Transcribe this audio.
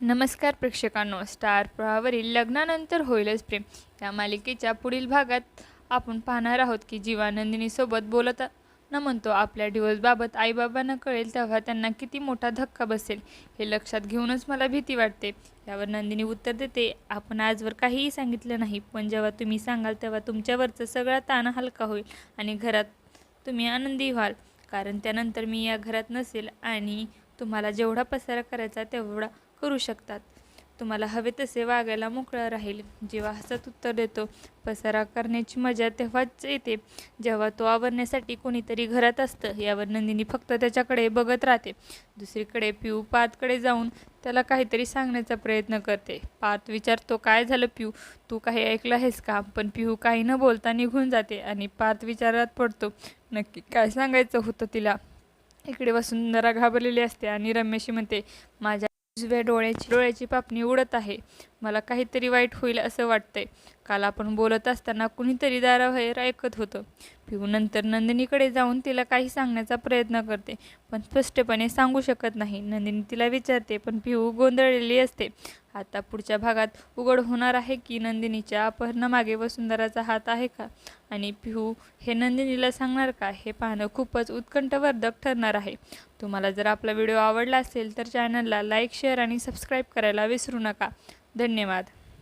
नमस्कार प्रेक्षकांनो. स्टार प्रवाहावरील लग्नानंतर होईलच प्रेम. या मालिकेच्या पुढील भागात आपण पाहणार आहोत की जीवानंदिनीसोबत बोलत न म्हणतो आपल्या डिवोर्सबाबत आईबाबांना कळेल तेव्हा त्यांना किती मोठा धक्का बसेल हे लक्षात घेऊनच मला भीती वाटते. यावर नंदिनी उत्तर देते आपण आजवर काहीही सांगितलं नाही पण जेव्हा तुम्ही सांगाल तेव्हा तुमच्यावरचं सगळा ताण हलका होईल आणि घरात तुम्ही आनंदी व्हाल. कारण त्यानंतर मी या घरात नसेल आणि तुम्हाला जेवढा पसारा करायचा तेवढा करू शकतात. तुम्हाला हवे तसे वागायला मोकळं राहील. जेव्हा हसत उत्तर देतो पसारा करण्याची मजा तेव्हाच येते. जेव्हा तो आवरण्यासाठी कोणीतरी घरात असतं यावर नंदिनी फक्त त्याच्याकडे बघत राहते. दुसरीकडे पिऊ पातकडे जाऊन त्याला काहीतरी सांगण्याचा प्रयत्न करते. पात विचारतो काय झालं पिऊ? तू काही ऐकलं आहेस का? पण पिऊ काही न बोलता निघून जाते आणि पात विचारात पडतो नक्की काय सांगायचं होतं तिला? इकडे वसुंधरा घाबरलेली असते आणि रमेशी म्हणते माझ्या उजव्या डोळ्याची डोळ्याची पापणी उडत आहे. मला काहीतरी वाईट होईल असं वाटतंय. काल आपण बोलत असताना कुणीतरी दाराबाहेर ऐकत होतं. पिऊ नंतर नंदिनीकडे जाऊन तिला काही सांगण्याचा प्रयत्न करते पण स्पष्टपणे सांगू शकत नाही. नंदिनी तिला विचारते पण पिऊ गोंधळलेली असते. आता पुढच्या भागात उघड होणार आहे की नंदिनीच्या अपहरणामागे वसुंधराचा हात आहे का? आणि पिहू हे नंदिनीला सांगणार का? हे पाहणं खूपच उत्कंठवर्धक ठरणार आहे. तुम्हाला जर आपला व्हिडिओ आवडला असेल तर चॅनलला लाईक शेअर आणि सबस्क्राईब करायला विसरू नका. धन्यवाद.